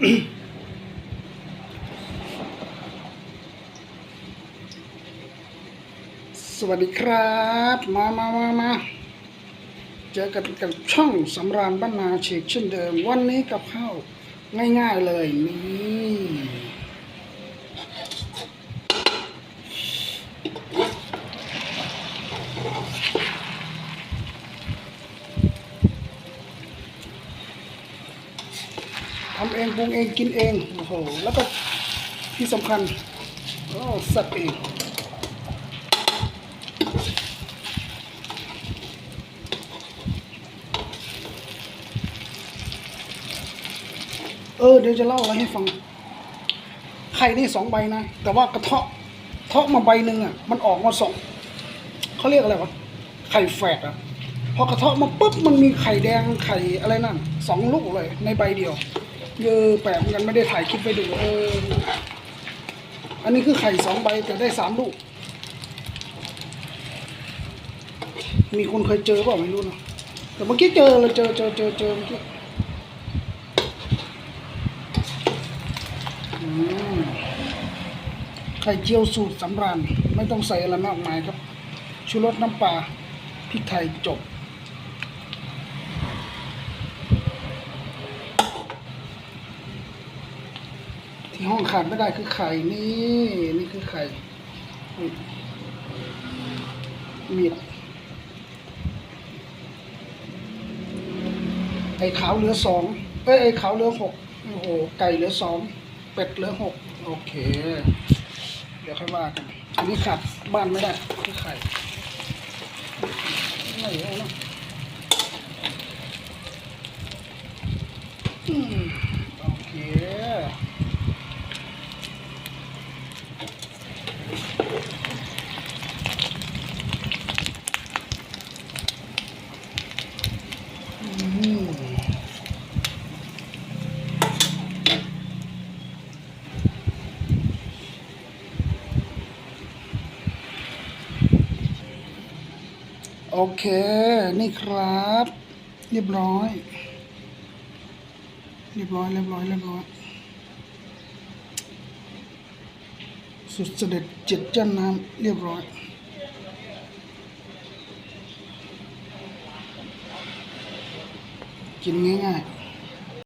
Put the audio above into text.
สวัสดีครับ มามามามาเจอกันกับช่องสำราญบ้านนาเชกเช่นเดิม วันนี้กับข้าวง่ายๆเลยนี่ ทำเองปรุงเองกินเองโอ้โหแล้วก็ที่สำคัญโอ้สัตว์เองเออเดี๋ยวจะเล่าอะไรให้ฟัง ไข่นี่สองใบนะ แต่ว่ากระเทาะเทาะมาใบหนึ่งอะ มันออกมาสองเขาเรียกอะไรวะ ไข่แฝดอะ พอกระเทาะมาปุ๊บมันมีไข่แดงไข่อะไรนั่นสองลูกเลยในใบเดียว เออแปลกเหมือนกันไม่ได้ถ่ายคลิปไปดูเอออันนี้คือไข่สองใบแต่ได้สามลูก มีคนเคยเจอเปล่าไม่รู้นะแต่เมื่อกี้เจอเลยเจอเจอเจอเจอเมื่อกี้ไข่เจียวสูตรสำราญไม่ต้องใส่อะไรมากมายครับ ชูรสน้ำปลาพริกไทยจบ ที่ห้องขาดไม่ได้คือไข่นี่นี่คือไข่มีดไอ้ขาวเหลือสองเอ้ยไอ้ขาวเหลือหกโอ้โหไก่เหลือสองเป็ดเหลือหกโอเค เดี๋ยวค่อยว่ากันอันนี้ขาดบ้านไม่ได้คือไข่ไม่เอาเนอะอืมโอเค อืม โอเค นี่ครับ เรียบร้อย เรียบร้อย เรียบร้อย เรียบร้อย สุดเสด็จเจ็ดจันน้ำเรียบร้อย กินง่ายๆ